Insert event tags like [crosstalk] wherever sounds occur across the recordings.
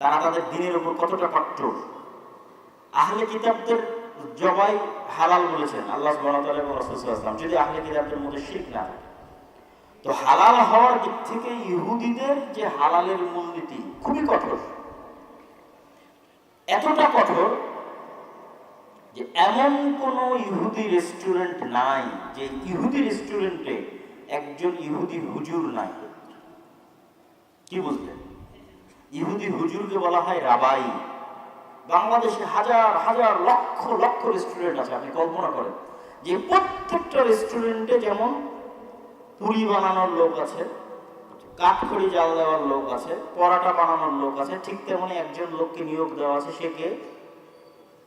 তারা তাদের দিনের উপর কতটা কট্টর আহলে কিতাবদের জবাই হালাল বলেছেন, আল্লাহ সুবহানাহু এবং রাসূল সাল্লাল্লাহু আলাইহি ওয়াসাল্লাম। যদি আহলে কিতাবদের মধ্যে শিরক না তো হালাল হওয়ার দিক থেকে ইহুদিদের যে হালালের মূলনীতি খুবই কঠোর। এতটা কঠোর যে এমন কোনো ইহুদি রেস্টুরেন্ট নাই, যে ইহুদি রেস্টুরেন্টে একজন ইহুদি হুজুর নাই। কি বুঝলেন ইহুদি হুজুরকে বলা হয় রাবাই। বাংলাদেশে হাজার হাজার লক্ষ লক্ষ রেস্টুরেন্ট আছে, আপনি কল্পনা করেন। যে প্রত্যেকটা রেস্টুরেন্টে যেমন পুরি বানানোর লোক আছে, কাঠখড়ি জাল দেওয়ার লোক আছে, পরাটা বানানোর লোক আছে, ঠিক তেমনি একজন লোককে নিয়োগ দেওয়া আছে, সে কে?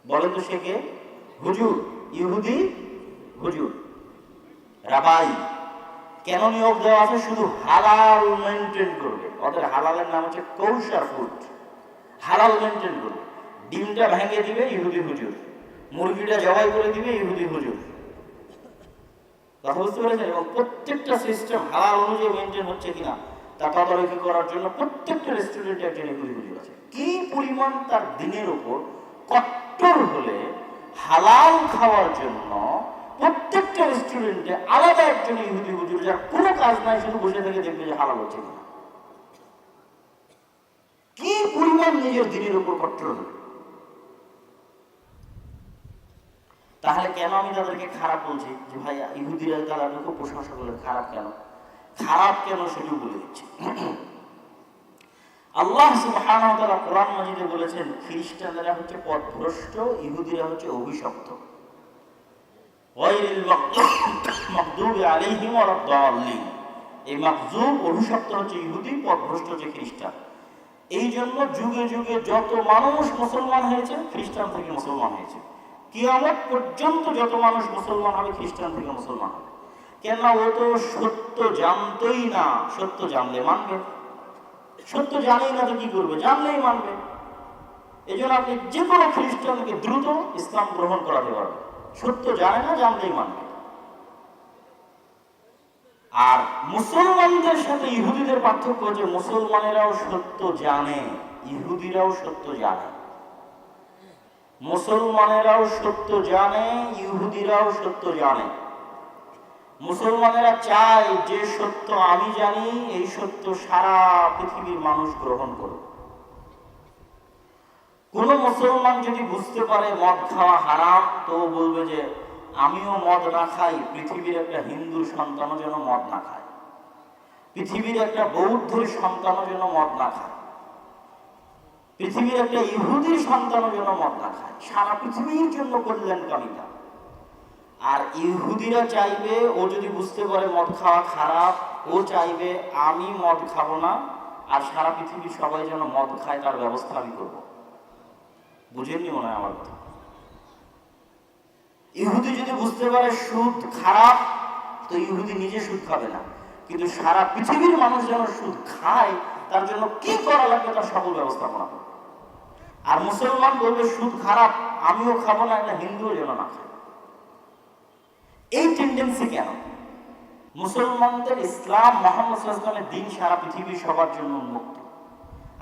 বলেন তো সে কে? হুজুর, ইহুদি হুজুর। রাবাই। কেন নিয়োগ দেওয়া আছে? শুধু হালাল মেনটেন করবে। ওদের হালালের নাম হচ্ছে কৌশার ফুড হালাল মেনটেন করবে। ডিমটা ভেঙে দিবে, ইহুদি হুজুর। মুরগিটা জবাই করে দিবে, ইহুদি হুজুর। কথা বুঝতে পেরেছেন? এবং প্রত্যেকটা সিস্টেম হালাল অনুযায়ী মেনটেন হচ্ছে কিনা, তা তদারকি করার জন্য প্রত্যেকটা রেস্টুরেন্টে একজন ইহুদি হুজুর আছে। কি পরিমাণ তার দিনের উপর কট্টর হলে হালাল খাওয়ার জন্য প্রত্যেকটা রেস্টুরেন্টে আলাদা একজন ইহুদি হুজুর যার কোনো কাজ নাই, শুধু বসে থেকে দেখবে যে হালাল হচ্ছে কিনা। কি পরিমাণ নিজের দিনের উপর কট্টর হলো তাহলে কেন আমি তাদেরকে খারাপ বলছি? যে ভাই, ইহুদিরা তারা খুব প্রশংসা করলে, খারাপ কেন? খারাপ কেন সেটাও বলে দিচ্ছি। আল্লাহ সুবহানাহু ওয়া তাআলা কোরআন মাজিদে বলেছেন, খ্রিস্টানরা হচ্ছে পথভ্রষ্ট, ইহুদিরা হচ্ছে অভিশপ্ত। গায়রিল মাগদুবি আলাইহিম ওয়া দাল্লিন এই মাকজুব অভিশপ্ত হচ্ছে ইহুদি, পথভ্রষ্ট হচ্ছে খ্রিস্টান। এই জন্য যুগে যুগে যত মানুষ মুসলমান হয়েছে, খ্রিস্টান থেকে মুসলমান হয়েছে। কিয়ামত পর্যন্ত যত মানুষ মুসলমান হবে, খ্রিস্টান থেকে মুসলমান হবে। কেননা ও তো সত্য জানতই না, সত্য জানলে মানবে। সত্য জানেই না তো কি করবে, জানলেই মানবে। এই জন্য আপনি যে কোনো খ্রিস্টানকে দ্রুত ইসলাম গ্রহণ করাতে পারবেন। সত্য জানে না, জানলেই মানবে আর মুসলমানদের সাথে ইহুদিদের পার্থক্য হচ্ছে মুসলমানেরাও সত্য জানে, ইহুদিরাও সত্য জানে। মুসলমানেরাও সত্য জানে, ইহুদিরাও সত্য জানে। মুসলমানেরা চায় যে সত্য আমি জানি, এই সত্য সারা পৃথিবীর মানুষ গ্রহণ করুক। কোন মুসলমান যদি বুঝতে পারে মদ খাওয়া হারাম তো বলবে যে, আমিও মদ না খাই, পৃথিবীর একটা হিন্দুর সন্তানও যেন মদ না খায়। পৃথিবীর একটা বৌদ্ধের সন্তানও যেন মদ না খায়। পৃথিবীর একটা ইহুদির সন্তানও যেন মদ না খায়। সারা পৃথিবীর জন্য করলেন কল্যাণকামিতা। আর ইহুদিরা চাইবে, ও যদি বুঝতে পারে মদ খাওয়া খারাপ, ও চাইবে, আমি মদ খাব না, আর সারা পৃথিবীর সবাই যেন মদ খায়, তার ব্যবস্থা আমি করব। বুঝেননি মনে হয় আমার কথা। ইহুদি যদি বুঝতে পারে সুদ খারাপ, তো ইহুদি নিজে সুদ খাবে না। কিন্তু সারা পৃথিবীর মানুষ যেন সুদ খায়, তার জন্য কি করা লাগবে তার সকল ব্যবস্থাপনা। করবে আর মুসলমান বলবে, সুদ খারাপ, আমিও খাব না একটা হিন্দুও যেন না এই টেন্ডেন্সি কেন? মুসলমানদের ইসলাম মোহাম্মদ দিন সারা পৃথিবীর সবার জন্য উন্মুক্ত।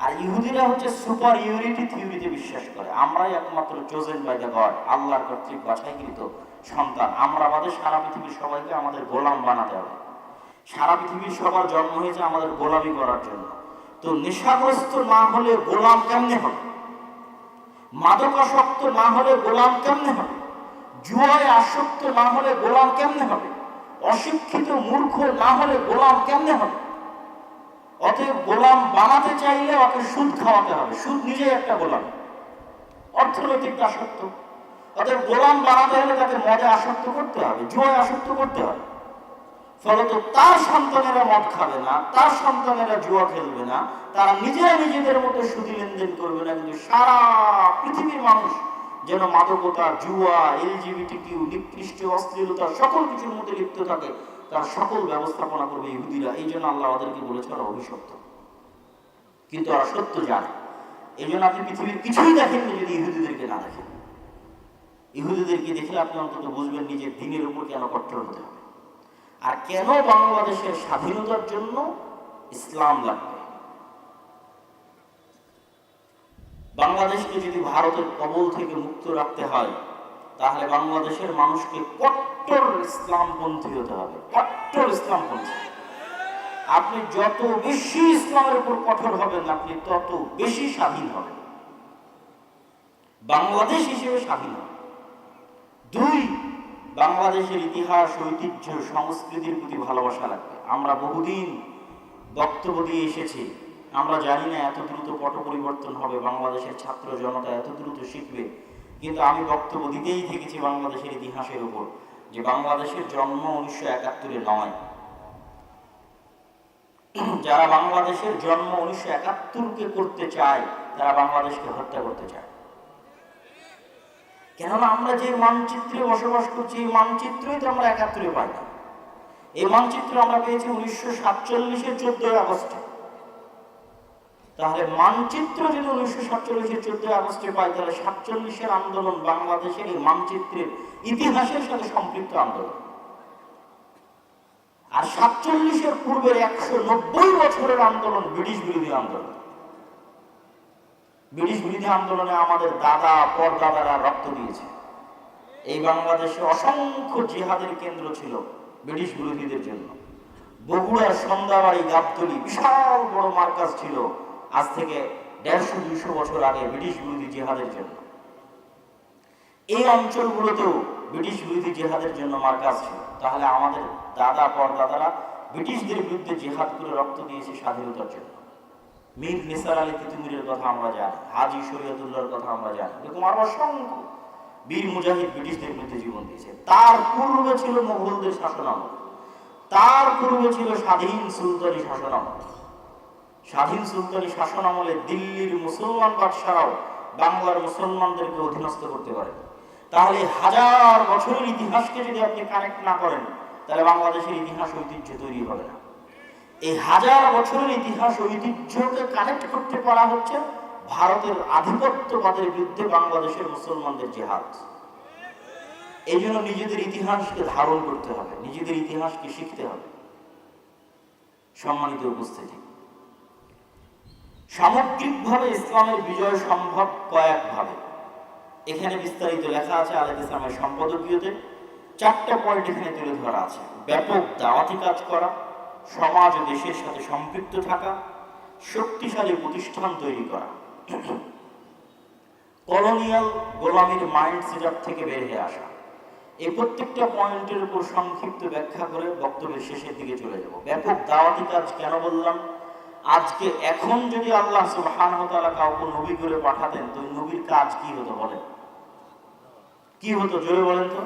আর ইহুদিরা হচ্ছে সুপার ইউনিটি থিওরিতে বিশ্বাস করে। আমরাই একমাত্র চোজেন বাই দ্য গড আল্লাহর কর্তৃক বাছাইকৃত সন্তান। আমরা আমাদের সারা পৃথিবীর সবাইকে আমাদের গোলাম বানাতে হবে। সারা পৃথিবীর সবার জন্ম হয়েছে আমাদের গোলামি করার জন্য। তো নেশাগ্রস্ত না হলে গোলাম কেমনে হবে? মাদকাসক্ত না হলে গোলাম কেমনে হবে? জুয়ায় আসক্ত না হলে গোলাম কেমনে হবে? অশিক্ষিত মূর্খ না হলে গোলাম কেমনে হবে? অতএব গোলাম বানাতে চাইলে ওকে সুদ খাওয়াতে হবে। সুদ নিজে একটা গোলাম। অর্থনৈতিক আসক্ত অতএব গোলাম বানাতে হলে তাকে মদে আসক্ত করতে হবে, জুয়ায় আসক্ত করতে হবে। ফলত তার সন্তানেরা মদ খাবে না, তার সন্তানেরা জুয়া খেলবে না, তারা নিজেরা নিজেদের মতো সুদী লেনদেন করবে না, কিন্তু সারা পৃথিবীর মানুষ যেন মাদকতা, জুয়া এলজিবিটি কিউ নিকৃষ্ট, অশ্লীলতা সকল কিছুর মধ্যে লিপ্ত থাকে তার সকল ব্যবস্থাপনা করবে ইহুদিরা। এই জন্য আল্লাহ ওদেরকে বলেছে ওরা অভিশপ্ত। কিন্তু ওরা সত্য জানে। এই জন্য আপনি পৃথিবীর কিছুই দেখেননি যদি ইহুদিদেরকে না দেখেন। ইহুদিদেরকে দেখলে আপনি অন্তত বুঝবেন নিজের দিনের উপর কেন কট্টর হতে হবে। আর কেন বাংলাদেশের স্বাধীনতার জন্য ইসলাম লাগবে? বাংলাদেশকে যদি ভারতের কবল থেকে মুক্ত রাখতে হয় তাহলে বাংলাদেশের মানুষকে কট্টর ইসলামপন্থী হতে হবে। কট্টর ইসলামপন্থী। আপনি যত বেশি ইসলামের উপর কঠোর হবেন, আপনি তত বেশি স্বাধীন হবেন। বাংলাদেশ হিসেবে স্বাধীন হবে দুই, বাংলাদেশের ইতিহাস, ঐতিহ্য, সংস্কৃতির প্রতি ভালোবাসা লাগবে। আমরা বহুদিন বক্তব্য দিয়ে এসেছি। আমরা জানি না এত দ্রুত পট পরিবর্তন হবে, বাংলাদেশের ছাত্র জনতা এত দ্রুত শিখবে। কিন্তু আমি বক্তব্য দিতেই থেকেছি বাংলাদেশের ইতিহাসের উপর, যে বাংলাদেশের জন্ম উনিশশো একাত্তরে নয় যারা বাংলাদেশের জন্ম উনিশশো একাত্তরকে করতে চায়, তারা বাংলাদেশকে হত্যা করতে চায়। কেননা আমরা যে মানচিত্রে বসবাস করছি, এই মানচিত্রই তো আমরা একাত্তরে পাই না। এই মানচিত্র আমরা পেয়েছি উনিশশো সাতচল্লিশের চোদ্দই আগস্টে। তাহলে মানচিত্র যদি উনিশশো সাতচল্লিশের চোদ্দই আগস্টে পাই তাহলে সাতচল্লিশের আন্দোলন বাংলাদেশের এই মানচিত্রের ইতিহাসের সাথে সম্পৃক্ত আন্দোলন। আর সাতচল্লিশের পূর্বের একশো নব্বই বছরের আন্দোলন ব্রিটিশ বিরোধী আন্দোলন। ব্রিটিশ বিরোধী আন্দোলনে আমাদের দাদা, পরদাদারা রক্ত দিয়েছে। এই বাংলাদেশে অসংখ্য জিহাদের কেন্দ্র ছিল ব্রিটিশ বিরোধীদের জন্য। বগুড়ার সন্ধ্যাবাড়ি গাবতলি বিশাল বড় মার্কাজ ছিল আজ থেকে দেড়শো, দুইশো বছর আগে ব্রিটিশ বিরোধী জেহাদের জন্য। এই অঞ্চলগুলোতেও ব্রিটিশ বিরোধী জেহাদের জন্য মার্কাজ ছিল। তাহলে আমাদের দাদা, পরদাদারা ব্রিটিশদের বিরুদ্ধে জিহাদ করে রক্ত দিয়েছে স্বাধীনতার জন্য। মীর নিসার আলী তিতুমিরের কথা আমরা জানি, হাজি শরীয়তুল্লাহর কথা আমরা জানি। এরকম আরও অসংখ্য বীর মুজাহিদ ব্রিটিশদের বিরুদ্ধে জীবন দিয়েছে। তার পূর্বে ছিল মোগলদের শাসনামল। তার পূর্বে ছিল স্বাধীন সুলতানি শাসনামল। স্বাধীন সুলতানি শাসন আমলে দিল্লির মুসলমান বাদশারাও বাংলার মুসলমানদেরকে অধীনস্থ করতে পারে। তাহলে হাজার বছরের ইতিহাসকে যদি আপনি কানেক্ট না করেন, তাহলে বাংলাদেশের ইতিহাস ঐতিহ্য তৈরি হবে না। এই হাজার বছরের ইতিহাস ঐতিহ্যকে কানেক্ট করতে পারা হচ্ছে ভারতের আধিপত্যবাদের বিরুদ্ধে বাংলাদেশের মুসলমানদের জেহাদ। এই জন্য নিজেদের ইতিহাসকে ধারণ করতে হবে, নিজেদের ইতিহাসকে শিখতে হবে। সম্মানিত উপস্থিতি। সামগ্রিকভাবে ইসলামের বিজয় সম্ভব কয়েকভাবে। এখানে বিস্তারিত লেখা আছে আলেদ ইসলামের সম্পাদকীয়তে। চারটা পয়েন্ট এখানে তুলে ধরা আছে। ব্যাপক দাওয়াতি কাজ করা, সমাজ ও দেশের সাথে সম্পৃক্ত থাকা, শক্তিশালী প্রতিষ্ঠান তৈরি করা। কলোনিয়াল গোলামীর মাইন্ড সেট থেকে বের হয়ে আসা। এই প্রত্যেকটা পয়েন্টের উপর সংক্ষিপ্ত ব্যাখ্যা করে বক্তব্যের শেষের দিকে চলে যাব। ব্যাপক দাওয়াতি কাজ কেন বললাম? আজকে এখন যদি আল্লাহ সুবহানাহু কাউকে নবী করে পাঠাতেন, তো নবীর কাজ কি হতো বলেন? কি হতো, জোরে বলেন তো।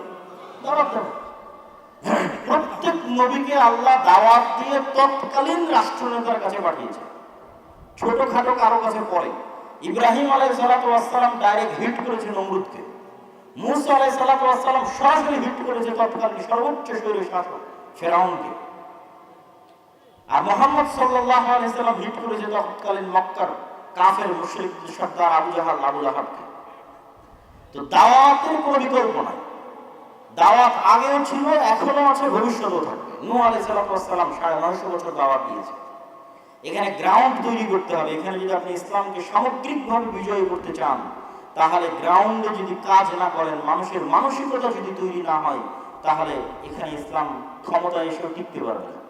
প্রত্যেক নবীকে আল্লাহ দাওয়াত দিয়ে তৎকালীন রাষ্ট্রনেতার কাছে পাঠিয়েছে। ছোটখাটো কারও কাছে পরে। ইব্রাহিম আলাই সালাতাম ডাইরেক্ট হিট করেছে নমরুদকে। মুসা আলাই সালাতাম সরাসরি হিট করেছে তৎকালীন সর্বোচ্চ শৈলী শাসক ফেরাউনকে। আর মোহাম্মদ হিট তৎকালীন মক্কার কাফের মুশরিক সর্দার আবু জাহাল, আবু জাহাবকে তো দাওয়াতের কোনো বিকল্প নাই। দাওয়াত আগেও ছিল, এখনও আছে থাকবে। সাড়ে নয়শো বছর দাওয়াত দিয়েছে। এখানে গ্রাউন্ড তৈরি করতে হবে। এখানে যদি আপনি ইসলামকে সামগ্রিকভাবে বিজয়ী করতে চান, তাহলে গ্রাউন্ডে যদি কাজ না করেন, মানুষের মানসিকতা যদি তৈরি না হয়, তাহলে এখানে ইসলাম ক্ষমতা এসেও টিকতে পারবে না।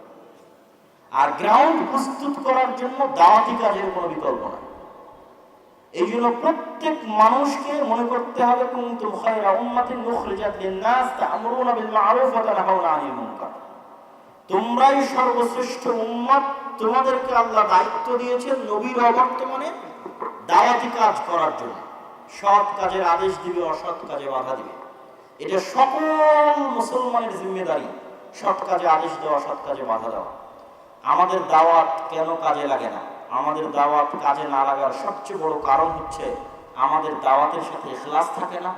আর গ্রাউন্ড প্রস্তুত করার জন্য দাওয়াতি কাজের কোনো বিকল্প নাই। এই জন্য প্রত্যেক মানুষকে মনে করতে হবে মুনকার। তোমরাই সর্বশ্রেষ্ঠ উম্মত তোমাদেরকে আল্লাহ দায়িত্ব দিয়েছেন নবীর অবর্তমানে দাওয়াতি কাজ করার জন্য। সৎ কাজের আদেশ দিবে, অসৎ কাজে বাধা দিবে। এটা সকল মুসলমানের জিম্মেদারি, সৎ কাজে আদেশ দেওয়া সৎ কাজে বাধা দেওয়া। আমাদের দাওয়াত কেন কাজে লাগে না? আমাদের দাওয়াত কাজে না লাগার সবচেয়ে বড় কারণ হচ্ছে আমাদের দাওয়াতের সাথে এখলাস থাকে না,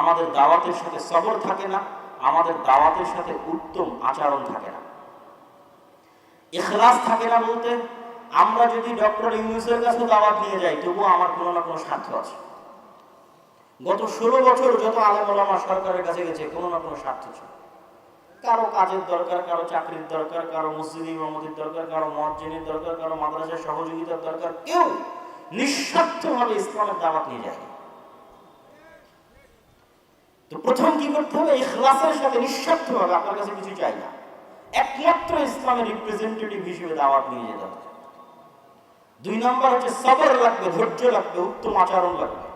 আমাদের দাওয়াতের সাথে সবর থাকে না, আমাদের দাওয়াতের সাথে উত্তম আচরণ থাকে না। এখলাস থাকে না বলতে আমরা যদি ডক্টর ইউনুসের কাছে দাওয়াত নিয়ে যাই, তবুও আমার কোনো না কোনো স্বার্থ আছে। গত ষোলো বছর যত আলেম ওলামা সরকারের কাছে গেছে, কোনো না কোনো স্বার্থ ছিল। কারও কাজের দরকার, কারও চাকরির দরকার, কারও মসজিদ ইমামতির দরকার, কারও মসজিদের দরকার, কারও মাদ্রাসার সহযোগিতার দরকার, কেউ নিঃস্বার্থভাবে ইসলামের দাওয়াত নিয়ে যায় তো প্রথম কি করতে হবে? ইখলাসের সাথে নিঃস্বার্থভাবে আপনার কাছে কিছু চাই না। একমাত্র ইসলামের রিপ্রেজেন্টেটিভ হিসেবে দাওয়াত নিয়ে যেতে হবে। দুই নম্বর হচ্ছে সবর লাগবে, ধৈর্য লাগবে, উত্তম আচরণ লাগবে।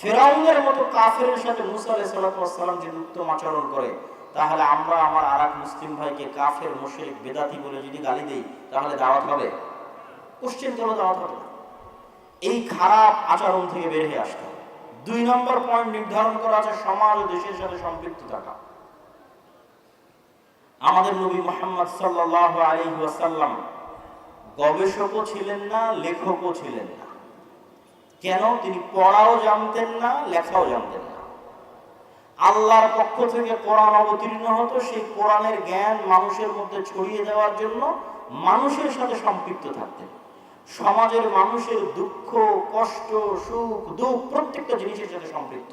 ফেরাউনের মতো কাফের সাথে মুসা আলাইসাল্লাম যদি উত্তম আচরণ করে তাহলে আমরা আমার আর এক মুসলিম ভাইকে কাফের, মুশরিক, বেদাতি বলে যদি গালি দিই, তাহলে দাওয়াত হবে? কোশ্চেন কোনো দাওয়াত হবে এই খারাপ আচরণ থেকে বের হয়ে আসতে হবে। দুই নম্বর পয়েন্ট নির্ধারণ করা আছে সমাজ ও দেশের সাথে সম্পৃক্ত থাকা। আমাদের নবী মোহাম্মদ সাল্লাহ আলী ওয়াসাল্লাম গবেষকও ছিলেন না, লেখকও ছিলেন না। কেন? তিনি পড়াও জানতেন না, লেখাও জানতেন না। আল্লাহর পক্ষ থেকে কোরআন অবতীর্ণ হতো। সেই কোরআনের জ্ঞান মানুষের মধ্যে ছড়িয়ে দেওয়ার জন্য মানুষের সাথে সম্পৃক্ত থাকতেন। সমাজের মানুষের দুঃখ, কষ্ট, সুখ, দুঃখ প্রত্যেকটা জিনিসের সাথে সম্পৃক্ত।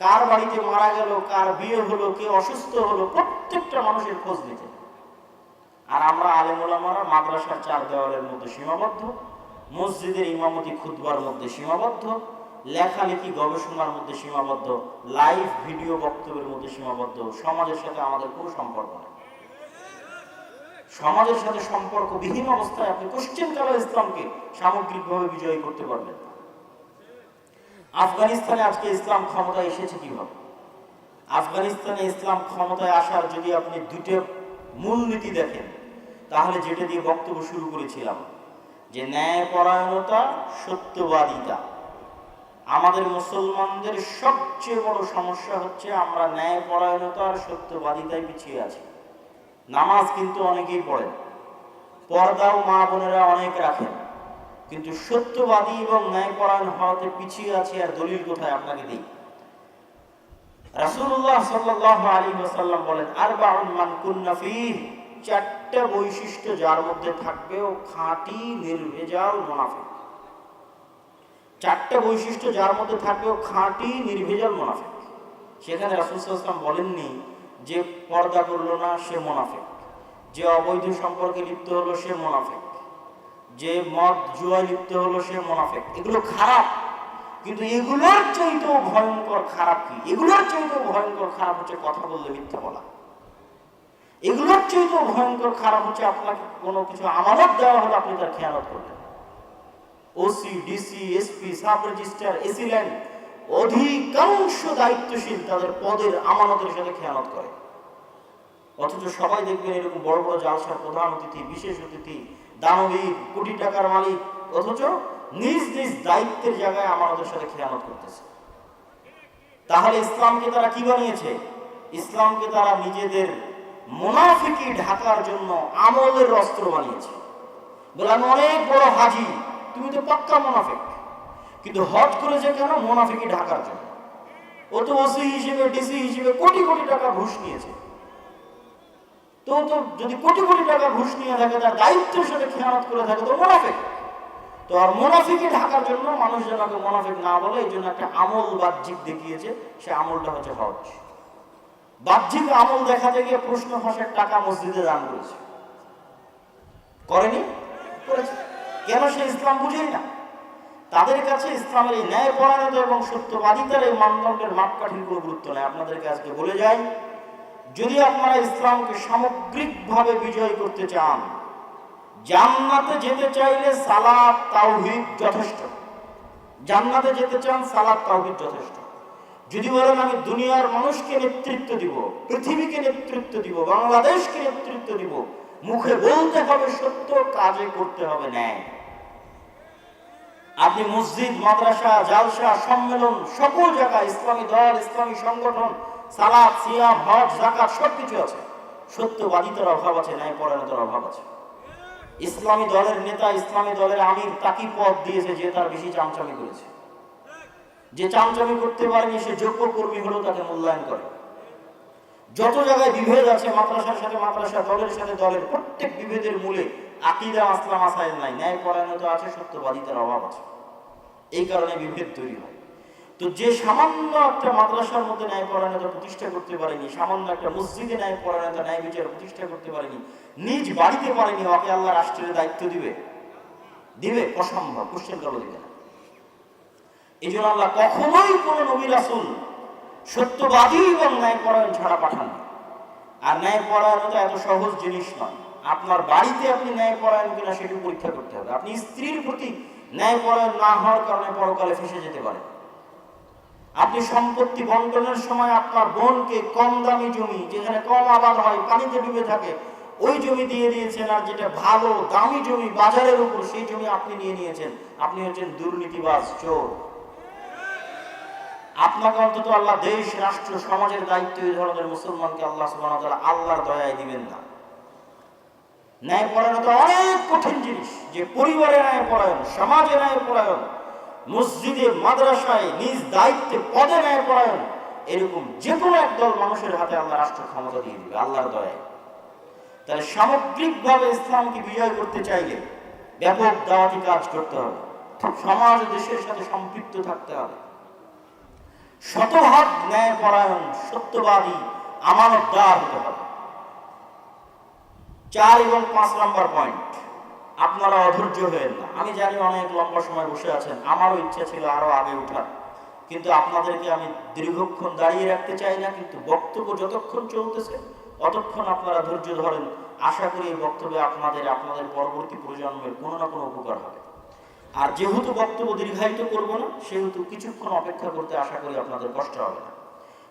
কার বাড়িতে মারা গেল, কার বিয়ে হলো, কে অসুস্থ হলো, প্রত্যেকটা মানুষের খোঁজ নিতেন। আর আমরা আলেমুলামারা মাদ্রাসার চার দেওয়ালের মধ্যে সীমাবদ্ধ, মসজিদের ইমামতি খুতবার মধ্যে সীমাবদ্ধ লেখালেখি গবেষণার মধ্যে সীমাবদ্ধ লাইভ ভিডিও বক্তব্যের মধ্যে সীমাবদ্ধ, সমাজের সাথে আমাদের কোনো সম্পর্ক নেই। সমাজের সাথে সম্পর্ক বিহীন অবস্থায় আপনি কোশ্চেন কালো ইসলামকে সামগ্রিকভাবে বিজয়ী করতে পারবেন আফগানিস্তানে আজকে ইসলাম ক্ষমতায় এসেছে কীভাবে? আফগানিস্তানে ইসলাম ক্ষমতায় আসার যদি আপনি দুটো মূলনীতি দেখেন, তাহলে যেটা দিয়ে বক্তব্য শুরু করেছিলাম, যে ন্যায়পরায়ণতা, সত্যবাদিতা। আমাদের মুসলমানদের সবচেয়ে বড় সমস্যা হচ্ছে আমরা ন্যায়পরায়ণতা আর সত্যবাদিতায় পিছিয়ে আছি। নামাজ কিন্তু অনেকেই পড়েন। পর্দাও মা বোনেরা অনেক রাখেন। কিন্তু সত্যবাদী এবং ন্যায়পরায়ণ হওয়াতে পিছিয়ে আছে আর দলিল কোথায় আপনাকে দিই? রাসূলুল্লাহ সাল্লাল্লাহু আলাইহি ওয়াসাল্লাম বলেন, আরবাউন মান কুন্না চারটা বৈশিষ্ট্য যার মধ্যে থাকবে, ও খাঁটি, নির্ভেজাল মুনাফিক। চারটা বৈশিষ্ট্য যার মধ্যে থাকবে খাঁটি নির্ভেজাল মুনাফিক। সেখানে রাসূল সাল্লাল্লাহু বলেননি যে পর্দা করল না, সে মুনাফিক। যে অবৈধ সম্পর্কে লিপ্ত হলো, সে মোনাফেক। যে মদ জুয়া লিপ্ত হলো, সে মুনাফিক। এগুলো খারাপ। কিন্তু এগুলোর চাইতেও ভয়ঙ্কর খারাপ কি? এগুলোর চাইতেও ভয়ঙ্কর খারাপ হচ্ছে কথা বললে মিথ্যা বলা। এগুলোর চাইতেও ভয়ঙ্কর খারাপ হচ্ছে আপনাকে কোনো কিছু আমানত দেওয়া হলে আপনি তার খেয়ালত করলেন OC DC SP sub registrar AC land অধিকাংশ দায়িত্বশীল তাদের পদের আমানতের সাথে খেয়ালত করে। অথচ সবাই দেখবেন এরকম বড় বড় জালসার প্রধান অতিথি, বিশেষ অতিথি, দানবীর, কোটি টাকার মালিক, অথচ নিজ নিজ দায়িত্বের জায়গায় আমানতের সাথে খেয়ালত করতেছে। তাহলে ইসলামকে তারা কি বানিয়েছে? ইসলামকে তারা নিজেদের মুনাফিকি ঢাকার জন্য আমলের অস্ত্র বানিয়েছে। বলে, আমি অনেক বড় হাজি তুমি তো পাক্কা মুনাফিক। কিন্তু হজ করেছে কেন মুনাফিকি ঢাকার জন্য? ও তো ওসি হিসেবে, ডিসি হিসেবে কোটি কোটি টাকা ঘুষ নিয়েছে। তো তো যদি কোটি কোটি টাকা ঘুষ নিয়ে থাকে, তার দায়িত্বের সাথে খেয়ানত করে থাকে, তো মুনাফিক। তো আর মুনাফিকে ঢাকার জন্য মানুষ যেন ওকে মুনাফিক না বলে, এই জন্য একটা আমল বাহ্যিক দেখিয়েছে, সে আমলটা হচ্ছে হজ। বাহ্যিক আমল দেখাতে গিয়ে প্রশ্ন ফাঁসের টাকা মসজিদে দান করেছে। করেনি? করেছে। কেন সে ইসলাম বুঝেই না? তাদের কাছে ইসলামের এই ন্যায় পরায়ণতা এবং সত্যবাদিতার এই মানদণ্ডের মাপকাঠির কোনো গুরুত্ব নেই। আপনাদেরকে আজকে বলে যাই, যদি আপনারা ইসলামকে সামগ্রিকভাবে বিজয় করতে চান, জান্নাতে যেতে চাইলে সালাদ তাওহিদ যথেষ্ট। জান্নাতে যেতে চান সালাদ তাওহিদ যথেষ্ট। যদি বলেন, আমি দুনিয়ার মানুষকে নেতৃত্ব দিব, পৃথিবীকে নেতৃত্ব দিব, বাংলাদেশকে নেতৃত্ব দিব মুখে বলতে হবে সত্য, কাজে করতে হবে ন্যায়। আপনি মসজিদ, মাদ্রাসা, জালসা, সম্মেলন, সকল জায়গায় ইসলামী দল, ইসলামী সংগঠন সালাদ সিয়াম, হজ জাকাত সবকিছু আছে। সত্যবাদিতার অভাব আছে ন্যায় পরায়ণতার অভাব আছে। ইসলামী দলের নেতা, ইসলামী দলের আমির তাকে পদ দিয়েছে যে তার বেশি চামচামি করেছে। যে চামচামি করতে পারেনি, সে যোগ্য কর্মী হলেও তাকে মূল্যায়ন করে। যত জায়গায় বিভেদ আছে, মাদ্রাসার সাথে মাদ্রাসা দলের সাথে দলের প্রত্যেক বিভেদের মূলে আকিদা, আসলাম, আসাইল নাই। ন্যায় পরায়ণতা আছে, সত্যবাদিতার অভাব আছে। এই কারণে বিভেদ তৈরি হয়। তো যে সামান্য একটা মাদ্রাসার মধ্যে ন্যায় পরায়ণতা প্রতিষ্ঠা করতে পারেনি, সামান্য একটা মসজিদে ন্যায় পরায়ণতা, ন্যায় বিচার প্রতিষ্ঠা করতে পারেনি, নিজ বাড়িতে পারেনি, ওকে আল্লাহ রাষ্ট্রের দায়িত্ব দিবে। দিবে, অসম্ভব। কোশ্চেন কালো দিবে না এই জন্য আল্লাহ কখনোই কোনো নবী রাসুল সত্যবাদী এবং ন্যায় পরায়ণ ছাড়া পাঠান। আর ন্যায় পরায়ণতা এত সহজ জিনিস নয়। আপনার বাড়িতে আপনি ন্যায় পরায়ণ কিনা সেটি পরীক্ষা করতে হবে। আপনি স্ত্রীর প্রতি ন্যায় পরায়ণ না হওয়ার কারণে পরকালে ফেসে যেতে পারেন। আপনি সম্পত্তি বন্টনের সময় আপনার বোনকে কম দামি জমি, যেখানে কম আবাদ হয়, পানিতে ডুবে থাকে, ওই জমি দিয়ে দিয়েছেন আর যেটা ভালো দামি জমি বাজারের উপর, সেই জমি আপনি নিয়ে নিয়েছেন। আপনি হচ্ছেন দুর্নীতিবাজ চোর। আপনাকে অন্তত আল্লাহ দেশ, রাষ্ট্র, সমাজের দায়িত্ব এই ধরনের মুসলমানকে আল্লাহ তাআলা আল্লাহর দয়ায় দিবেন না। ন্যায় পরায়ণ তো অনেক কঠিন জিনিস। যে পরিবারে ন্যায় পরায়ণ, সমাজে ন্যায় পরায়ণ, মসজিদে, মাদ্রাসায় নিজ দায়িত্বে পদে ন্যায় পরায়ণ, এরকম যে কোনো একদল মানুষের হাতে আল্লাহ রাষ্ট্র ক্ষমতা দিয়ে দিবে, আল্লাহর দয়ায়। তাহলে সামগ্রিকভাবে ইসলামকে বিজয় করতে চাইলে ব্যাপক দাওয়াতি কাজ করতে হবে। সমাজ দেশের সাথে সম্পৃক্ত থাকতে হবে। শতভাগ ন্যায় পরায়ণ সত্যবাদী আমানতদার হতে হবে। চার এবং পাঁচ নম্বর পয়েন্ট আপনারা অধৈর্য হয়েন না। আমি জানি অনেক লম্বা সময় বসে আছেন, আমারও ইচ্ছা ছিল আরও আগে ওঠার কিন্তু আপনাদেরকে আমি দীর্ঘক্ষণ দাঁড়িয়ে রাখতে চাই না, কিন্তু বক্তব্য যতক্ষণ চলতেছে, ততক্ষণ আপনারা ধৈর্য ধরেন। আশা করি এই বক্তব্যে আপনাদের আপনাদের পরবর্তী প্রজন্মের কোনো না কোনো উপকার হবে। আর যেহেতু বক্তব্য দীর্ঘায়িত করব না, সেহেতু কিছুক্ষণ অপেক্ষা করতে আশা করি আপনাদের কষ্ট হবে না।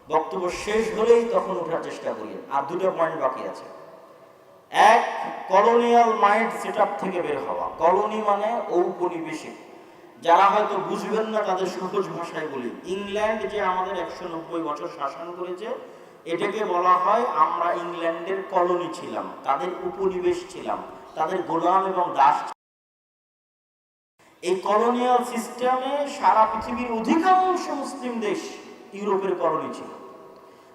বক্তব্য শেষ হলেই তখন ওঠার চেষ্টা করি। আর দুটো পয়েন্ট বাকি আছে। এক কলোনিয়াল মাইন্ড সেট থেকে বের হওয়া। কলোনি মানে ঔপনিবেশিক। যারা হয়তো বুঝবেন না তাদের সহজ ভাষায় বলি ইংল্যান্ড যে আমাদের একশো নব্বই বছর শাসন করেছে, এটাকে বলা হয় আমরা ইংল্যান্ডের কলোনি ছিলাম। তাদের উপনিবেশ ছিলাম। তাদের গোলাম এবং দাস এই কলোনিয়াল সিস্টেমে সারা পৃথিবীর অধিকাংশ মুসলিম দেশ ইউরোপের কলোনি ছিল।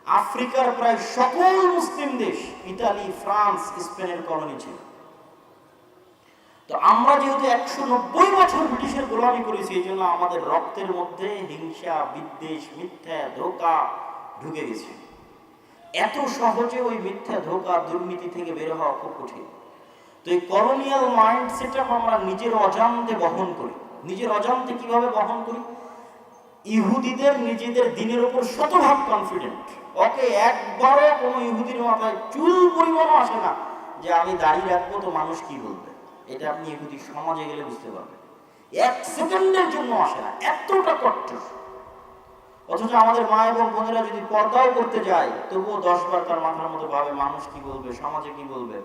আফ্রিকার প্রায় সকল মুসলিম দেশ ইতালি, ফ্রান্স, স্পেনের কলোনি ছিল। তো আমরা যেহেতু একশো নব্বই বছর ব্রিটিশের গোলামি করেছি, এই জন্য আমাদের রক্তের মধ্যে হিংসা, বিদ্বেষ, মিথ্যা, ধোকা ঢুকে গেছে। এত সহজে ওই মিথ্যা, ধোকা, দুর্নীতি থেকে বের হওয়া খুব কঠিন। তো এই কলোনিয়াল মাইন্ড সেট আমরা নিজের অজান্তে বহন করি। নিজের অজান্তে কীভাবে বহন করি? ইহুদিদের নিজেদের দিনের উপর শতভাগ কনফিডেন্ট ওকে একবারও কোনো ইহুদির মাথায় চুল পরিমাণও আসে না যে আমি দাঁড়িয়ে রাখব তো মানুষ কি বলবে? এটা আপনি ইহুদি সমাজে গেলে বুঝতে পারবেন। এক সেকেন্ডের জন্য আসে না, এতটা কট্টর অথচ আমাদের মা এবং বোনেরা যদি পর্দাও করতে যায়, তবুও দশবার তার মাথার মতো ভাবে মানুষ কি বলবে, সমাজে কি বলবে?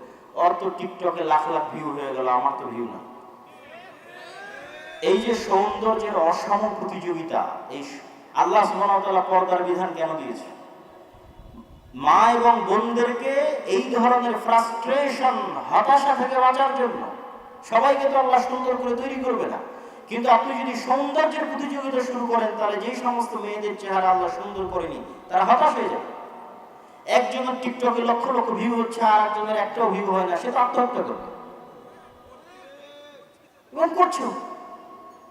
ওর তো টিকটকে লাখ লাখ ভিউ হয়ে গেল, আমার তো ভিউ না। এই যে সৌন্দর্যের অসম প্রতিযোগিতা, এই আল্লাহ সুবহানাহু পর্দার বিধান কেন দিয়েছে? মা এবং বোনদেরকে এই ধরনের ফ্রাস্ট্রেশন হতাশা থেকে বাঁচার জন্য। সবাইকে তো আল্লাহ সুন্দর করে তৈরি করবে না। কিন্তু আপনি যদি সৌন্দর্যের প্রতিযোগিতা শুরু করেন, তাহলে যেই সমস্ত মেয়েদের চেহারা আল্লাহ সুন্দর করেনি তারা হতাশ হয়ে যাবে। একজনের টিকটকে লক্ষ লক্ষ ভিউ হচ্ছে আর একজনের একটাও ভিউ হয় না, সে তো আত্মহত্যা করবে এবং করছেও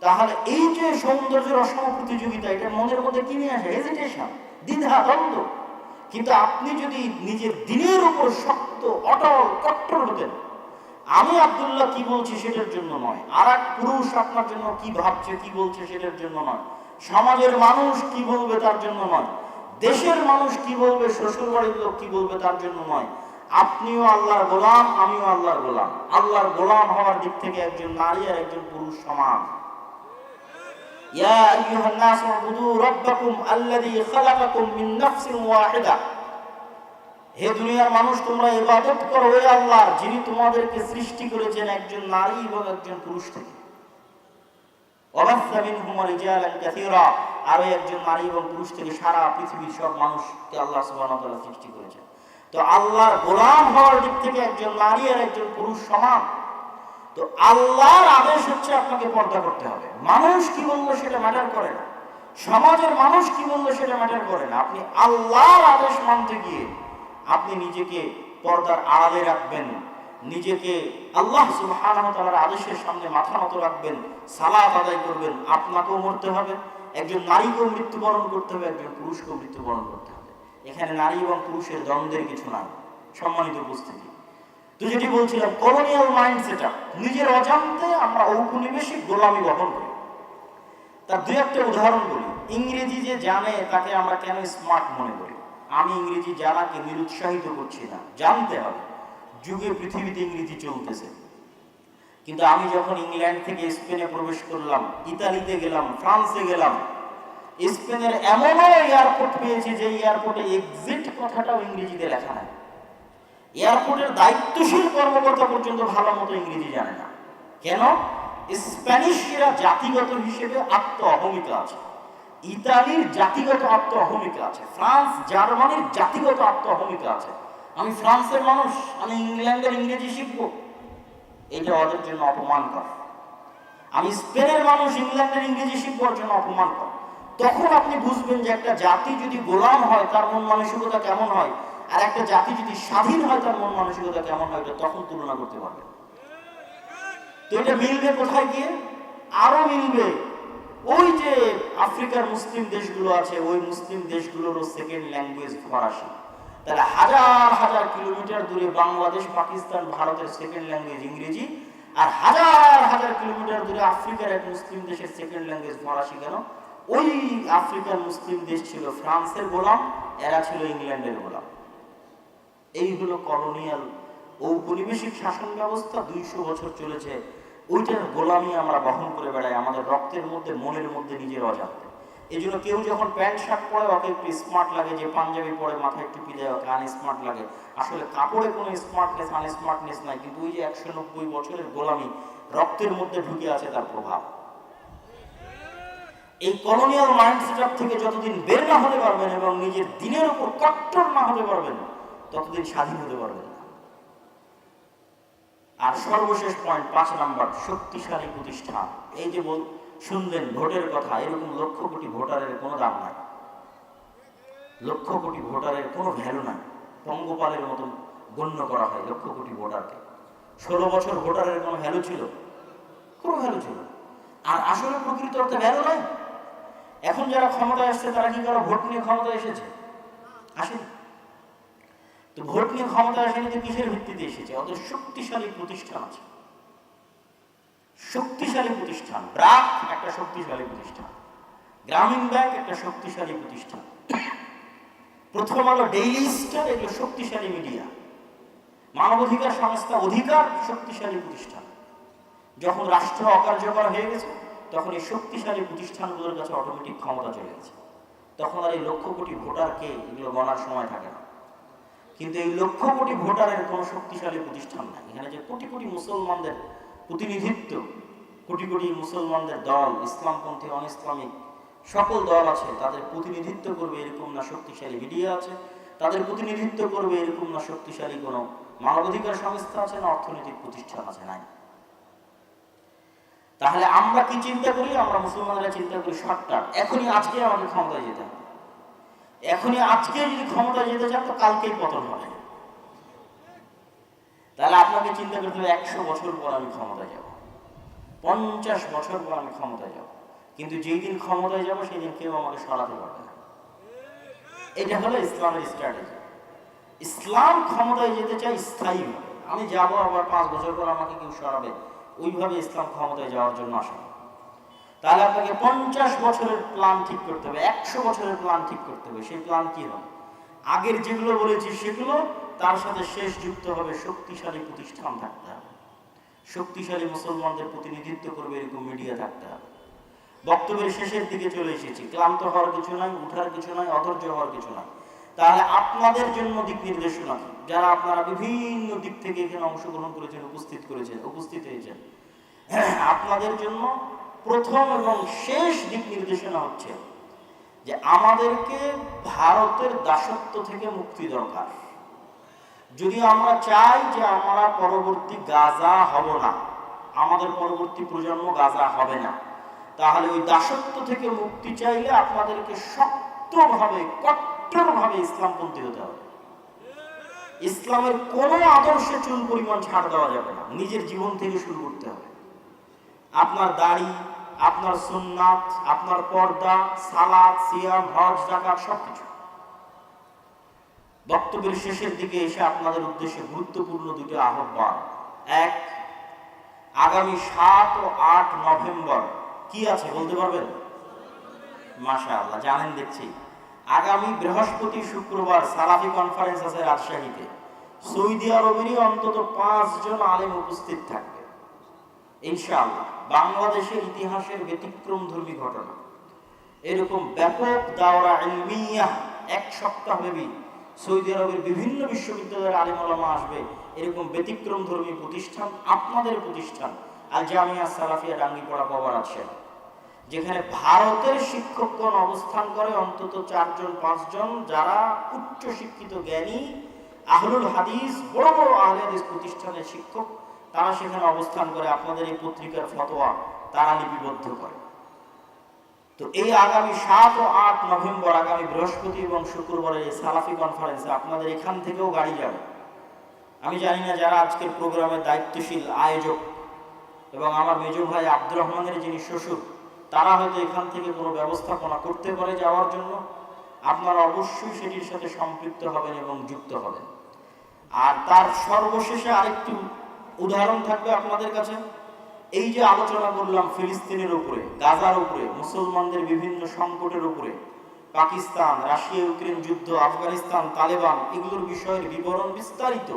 তাহলে এই যে সৌন্দর্যের অসম প্রতিযোগিতা, এটা মনের মধ্যে কি নিয়ে আসে? হেজিটেশন দ্বিধা, দ্বন্দ্ব। কিন্তু আপনি যদি নিজের দিনের উপর শক্ত, অটল, কট্টর হতেন, আমি আব্দুল্লাহ কি বলছি সেটার জন্য নয়। আর এক পুরুষ আপনার জন্য কি ভাবছে, কি বলছে সেটার জন্য নয়। সমাজের মানুষ কি বলবে তার জন্য নয়। দেশের মানুষ কি বলবে শ্বশুর বাড়ির লোক কি বলবে তার জন্য নয় আপনিও আল্লাহর গোলাম আমিও আল্লাহর গোলাম আল্লাহর গোলাম হওয়ার দিক থেকে একজন নারী আর একজন পুরুষ সমান يا أيها الناس اعبدوا ربكم الذي خلقكم من نفس واحدة হে দুনিয়ার মানুষ তোমরা ইবাদত করো হে আল্লাহর যিনি তোমাদেরকে সৃষ্টি করেছেন একজন নারী এবং একজন পুরুষ থেকে অবাস্থা মিনহুম রিজালান কাসীরা আরও একজন নারী এবং পুরুষ থেকে সারা পৃথিবীর সব মানুষকে আল্লাহ তাআলা সৃষ্টি করেছেন। তো আল্লাহর গোলাম হওয়ার দিক থেকে একজন নারী আর একজন পুরুষ সমান। তো আল্লাহর আদেশ হচ্ছে আপনাকে পর্দা করতে হবে। মানুষ কি বলল সেটা ম্যাটার করে না। সমাজের মানুষ কি বলল সেটা ম্যাটার করে না। আপনি আল্লাহর আদেশ মানতে গিয়ে আপনি নিজেকে পর্দার আড়ালে রাখবেন। নিজেকে আল্লাহ ওয়া আদেশের সামনে মাথা মতো রাখবেন। সালাত আদায় করবেন। আপনাকেও মরতে হবে। একজন নারীকেও মৃত্যুবরণ করতে হবে, একজন পুরুষকেও মৃত্যুবরণ করতে হবে। এখানে নারী এবং পুরুষের দ্বন্দ্বের কিছু নাই, সম্মানিত উপস্থিতি। তো যেটি বলছিলাম কলোনিয়াল মাইন্ড নিজের অজান্তে আমরা ঔপনিবেশিক গোলামি বহন করি। তার দু একটা উদাহরণ বলি, ইংরেজি যে জানে তাকে আমরা কেন স্মার্ট মনে করি? আমি ইংরেজি জানাকে নিরুৎসাহিত করছি না, জানতে হবে। যুগে পৃথিবীতে ইংরেজি চলতেছে। কিন্তু আমি যখন ইংল্যান্ড থেকে স্পেনে প্রবেশ করলাম, ইতালিতে গেলাম, ফ্রান্সে গেলাম, স্পেনের এমনও এয়ারপোর্ট পেয়েছি যে এয়ারপোর্টে এক্সিট কথাটাও ইংরেজিতে লেখা নাই। এয়ারপোর্টের দায়িত্বশীল কর্মকর্তা পর্যন্ত ভালো মতো ইংরেজি জানে না। কেন? স্প্যানিশরা জাতিগত হিসেবে আত্ম অহমিকা আছে। ইতালির জাতিগত আত্ম অহমিকা আছে। ফ্রান্স, জার্মানির জাতিগত আত্ম অহমিকা আছে। আমি ফ্রান্সের মানুষ, আমি ইংল্যান্ডের ইংরেজি শিখব। এটা ওদের জন্য অপমান কর। আমি স্পেনের মানুষ, ইংল্যান্ডের ইংরেজি শিখবার জন্য অপমান কর। তখন আপনি বুঝবেন যে একটা জাতি যদি গোলাম হয়, তার মন মানসিকতা কেমন হয়? আর একটা জাতি যদি স্বাধীন হয়, তার মন মানসিকতা কেমন হয়? তখন তুলনা করতে পারবে। তো এটা মিলবে কোথায় গিয়ে? আরও মিলবে। ওই যে আফ্রিকার মুসলিম দেশগুলো আছে, ওই মুসলিম দেশগুলোরও সেকেন্ড ল্যাঙ্গুয়েজ ফরাসি। তাহলে হাজার হাজার কিলোমিটার দূরে বাংলাদেশ, পাকিস্তান, ভারতের সেকেন্ড ল্যাঙ্গুয়েজ ইংরেজি, আর হাজার হাজার কিলোমিটার দূরে আফ্রিকার এক মুসলিম দেশের সেকেন্ড ল্যাঙ্গুয়েজ ফরাসি কেন? ওই আফ্রিকার মুসলিম দেশ ছিল ফ্রান্সের গোলাম, এরা ছিল ইংল্যান্ডের গোলাম। এই হলো কলোনিয়াল ঔপনিবেশিক শাসন ব্যবস্থা, দুইশো বছর চলেছে। ওইটার গোলামি আমরা বহন করে বেড়াই, আমাদের রক্তের মধ্যে, মনের মধ্যে নিজের অজান্তে। এই জন্য কেউ যখন প্যান্ট শার্ট পরে ওকে একটু স্মার্ট লাগে, যে পাঞ্জাবি পরে মাথায় টুপি দেয় ওকে আনস্মার্ট লাগে। আসলে কাপড়ে কোনো স্মার্টনেস আনস্মার্টনেস নাই, কিন্তু ওই যে একশো নব্বই বছরের গোলামি, রক্তের মধ্যে ঢুকে আছে তার প্রভাব। এই কলোনিয়াল মাইন্ড সেটআপ থেকে যতদিন বের না হতে পারবেন এবং নিজের দিনের উপর কট্টর না হতে পারবেন, ততদিন স্বাধীন হতে পারবেন না। আর সর্বশেষ পয়েন্ট পাঁচ নাম্বার, শক্তিশালী প্রতিষ্ঠান। এই যে বল শুনলেন ভোটের কথা, এরকম লক্ষ কোটি ভোটারের কোনো দাম নাই। লক্ষ কোটি ভোটারের কোনো ভ্যালু নাই। পঙ্গপালের মতন গণ্য করা হয় লক্ষ কোটি ভোটারকে। ষোলো বছর ভোটারের কোনো ভ্যালু ছিল? কোনো ভ্যালু ছিল। আর আসলে প্রকৃত অর্থে ভ্যালু নাই। এখন যারা ক্ষমতায় আসছে, তারা কি কারও ভোট নিয়ে ক্ষমতায় এসেছে? আসেনি। তো ভোট নিয়ে ক্ষমতা আসেনি তো কিসের ভিত্তিতে এসেছে? অত শক্তিশালী প্রতিষ্ঠান আছে। শক্তিশালী প্রতিষ্ঠান ব্রাক একটা শক্তিশালী প্রতিষ্ঠান, গ্রামীণ ব্যাংক একটা শক্তিশালী প্রতিষ্ঠান। প্রথম আলো ডেইলি স্টার, এগুলো শক্তিশালী মিডিয়া। মানবাধিকার সংস্থা অধিকার শক্তিশালী প্রতিষ্ঠান। যখন রাষ্ট্র অকার্যকর হয়ে গেছে, তখন এই শক্তিশালী প্রতিষ্ঠানগুলোর কাছে অটোমেটিক ক্ষমতা চলে গেছে। তখন আর এই লক্ষ কোটি ভোটারকে এগুলো গণার সময় থাকে না। কিন্তু এই লক্ষ কোটি ভোটারের কোনো শক্তিশালী প্রতিষ্ঠান নাই। এখানে যে কোটি কোটি মুসলমানদের প্রতিনিধিত্ব, কোটি কোটি মুসলমানদের দল, ইসলামপন্থী অন ইসলামিক সকল দল আছে, তাদের প্রতিনিধিত্ব করবে এরকম না শক্তিশালী মিডিয়া আছে, তাদের প্রতিনিধিত্ব করবে এরকম না শক্তিশালী কোনো মানবাধিকার সংস্থা আছে, না অর্থনৈতিক প্রতিষ্ঠান আছে, নাই। তাহলে আমরা কি চিন্তা করি? আমরা মুসলমানরা চিন্তা করি শর্টকাট এখনই আজকে আমাকে ক্ষমতায় যেতে হবে। এখনই আজকে যদি ক্ষমতায় যেতে চান, তো কালকেই পতন হবে। তাহলে আপনাকে চিন্তা করতে হবে, একশো বছর পর আমি ক্ষমতায় যাব। পঞ্চাশ বছর পর আমি ক্ষমতায় যাব। কিন্তু যেই দিন ক্ষমতায় যাব, সেই দিন কেউ আমাকে সরাতে পারবে না। এটা হলো ইসলামের স্ট্র্যাটেজি ইসলাম ক্ষমতায় যেতে চাই স্থায়ী আমি যাব, আবার পাঁচ বছর পর আমাকে কেউ সরাবে। ওইভাবে ইসলাম ক্ষমতায় যাওয়ার জন্য আসে তাহলে আপনাকে পঞ্চাশ বছরের প্ল্যান ঠিক করতে হবে, একশো বছরের প্ল্যান ঠিক করতে হবে। সেই প্ল্যান কি হবে? আগের যেগুলো বলেছি সেগুলো তার সাথে শেষ যুক্ত হবে শক্তিশালী প্রতিষ্ঠান থাকতে হবে। শক্তিশালী মুসলমানদের প্রতিনিধিত্ব করবে এরকম মিডিয়া থাকতে হবে। বক্তব্যের শেষের দিকে চলে এসেছি। ক্লান্ত হওয়ার কিছু নাই, উঠার কিছু নাই, অধৈর্য হওয়ার কিছু নাই। তাহলে আপনাদের জন্য দিক নির্দেশনা? যারা আপনারা বিভিন্ন দিক থেকে এখানে অংশগ্রহণ করেছেন, উপস্থিত করেছেন, উপস্থিত হয়েছেন, [clears throat] আপনাদের জন্য প্রথম এবং শেষ দিক নির্দেশনা হচ্ছে যে আমাদেরকে ভারতের দাসত্ব থেকে মুক্তি দরকার। যদি আমরা চাই যে আমরা পরবর্তী গাজা হব না, আমাদের পরবর্তী প্রজন্ম গাজা হবে না, তাহলে ওই দাসত্ব থেকে মুক্তি চাইলে আপনাদেরকে শক্তভাবে, কট্টরভাবে ইসলামপন্থী হতে হবে। ইসলামের কোনো আদর্শে চুল পরিমাণ ছাড় দেওয়া যাবে না, নিজের জীবন থেকে শুরু করতে হবে। আপনার দাড়ি, আপনার সুন্নাত, আপনার পর্দা সালাদ সিয়াম, হজ জাকাত সবকিছু। বক্তব্যের শেষের দিকে এসে আপনাদের উদ্দেশ্যে গুরুত্বপূর্ণ দুটি আহ্বান। এক, আগামী সাত ও আট নভেম্বর কি আছে বলতে পারবেন? মাশা আল্লাহ জানেন দেখছি। আগামী বৃহস্পতি, শুক্রবার সালাফি কনফারেন্স আছে রাজশাহীতে। সৌদি আরবেরই অন্তত পাঁচজন আলেম উপস্থিত থাকবে। ইনশাআল্লাহ, বাংলাদেশের ইতিহাসের ব্যতিক্রম ধর্মী ঘটনা। এরকম ব্যাপক দাওরা এক সপ্তাহ ব্যাপী সৌদি আরবের বিভিন্ন বিশ্ববিদ্যালয়ের আলিম ওলামা আসবে। এরকম ব্যতিক্রম ধর্মী প্রতিষ্ঠান আপনাদের প্রতিষ্ঠান। আল জামিয়া সালাফিয়া ডাঙ্গিপাড়া পাওয়ার আছে। যেখানে ভারতের শিক্ষকগণ অবস্থান করে অন্তত চারজন, পাঁচজন, যারা উচ্চ শিক্ষিত জ্ঞানী, আহলুল হাদিস, বড় বড় আহলে হাদিস প্রতিষ্ঠানের শিক্ষক, তারা সেখানে অবস্থান করে। আপনাদের এই পত্রিকার ফতোয়া তারা লিপিবদ্ধ করে। তো এই আগামী সাত ও আট নভেম্বর, আগামী বৃহস্পতি এবং শুক্রবারের এই সালাফি কনফারেন্সে আপনাদের এখান থেকেও গাড়ি যাবে। আমি জানি না যারা আজকের প্রোগ্রামের দায়িত্বশীল আয়োজক এবং আমার মেজো ভাই আব্দুর রহমানের যিনি শ্বশুর, তারা হয়তো এখান থেকে কোনো ব্যবস্থাপনা করতে পারে যাওয়ার জন্য। আপনারা অবশ্যই সেটির সাথে সম্পৃক্ত হবেন এবং যুক্ত হবেন। আর তার সর্বশেষে আরেকটি উদাহরণ থাকবে আপনাদের কাছে। এই যে আলোচনা করলাম ফিলিস্তিনের উপরে, গাজার উপরে, মুসলমানদের বিভিন্ন সংকটের উপরে, পাকিস্তান, রাশিয়া, ইউক্রেন যুদ্ধ, আফগানিস্তান, তালেবান, এগুলোর বিষয়ের বিবরণ বিস্তারিত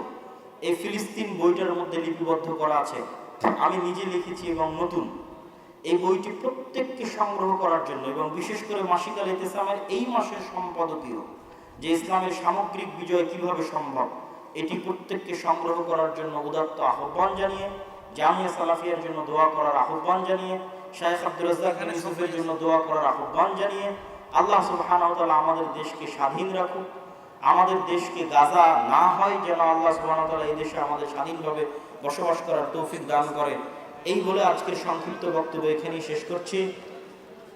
এই ফিলিস্তিন বইটার মধ্যে লিপিবদ্ধ করা আছে। আমি নিজে লিখেছি এবং নতুন। এই বইটি প্রত্যেককে সংগ্রহ করার জন্য এবং বিশেষ করে মাসিকাল ইসলামের এই মাসের সম্পাদকীয় যে ইসলামের সামগ্রিক বিজয় কীভাবে সম্ভব, এটি প্রত্যেককে সংগ্রহ করার জন্য উদাত্ত আহ্বান জানিয়ে জামিয়া সালাফিয়ার জন্য দোয়া করার আহ্বান জানিয়ে শাহেখ আব্দুল রাজ্জাক ইউসুফের জন্য দোয়া করার আহ্বান জানিয়ে, আল্লাহ সুবহানাহু ওয়া তাআলা আমাদের দেশকে স্বাধীন রাখুক। আমাদের দেশকে গাজা না হয় যেন আল্লাহ সুবহানাহু ওয়া তাআলা এই দেশে আমাদের স্বাধীনভাবে বসবাস করার তৌফিক দান করে। এই বলে আজকের সংক্ষিপ্ত বক্তব্য এখানেই শেষ করছি।